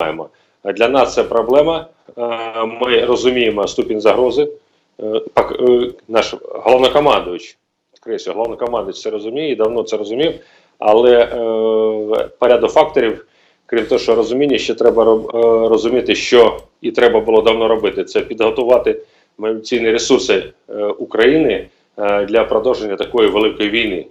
маємо. Для нас це проблема. Е, Ми розуміємо ступінь загрози. Е, е, Наш головнокомандуючий, підкреслюю, головнокомандуючий це розуміє і давно це розумів. Але порядок факторів, крім того, що розуміння, ще треба розуміти, що і треба було давно робити. Це підготувати мобілізаційні ресурси України для продовження такої великої війни.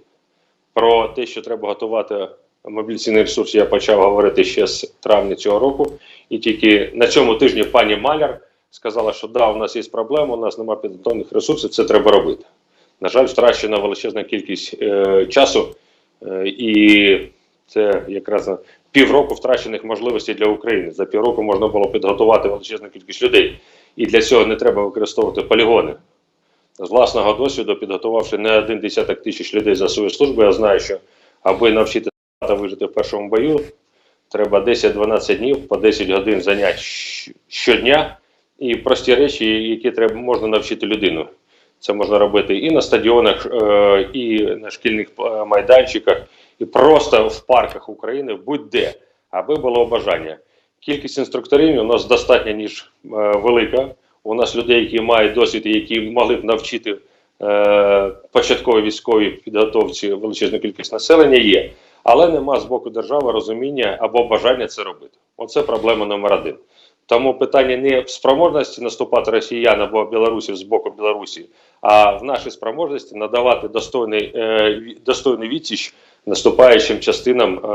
Про те, що треба готувати мобілізаційний ресурс, я почав говорити ще з травня цього року. І тільки на цьому тижні пані Маляр сказала, що да, у нас є проблема, у нас немає підготовлених ресурсів, це треба робити. На жаль, втрачена величезна кількість е, часу, е, і це якраз півроку втрачених можливостей для України. За півроку можна було підготувати величезну кількість людей. І для цього не треба використовувати полігони. З власного досвіду, підготувавши не один десяток тисяч людей за свою службу, я знаю, що аби навчити вижити в першому бою, треба 10-12 днів по 10 годин занять щодня і прості речі, які треба можна навчити людину. Це можна робити і на стадіонах, е, і на шкільних е, майданчиках, і просто в парках України, будь-де, аби було бажання. Кількість інструкторів у нас достатньо ніж е, велика. У нас людей, які мають досвід, які могли б навчити початковій військовій підготовці величезну кількість населення, є. Але нема з боку держави розуміння або бажання це робити. Оце проблема номер один. Тому питання не в спроможності наступати росіян або білорусів з боку Білорусі, а в нашій спроможності надавати достойний, е, достойний відсіч наступаючим частинам. Е,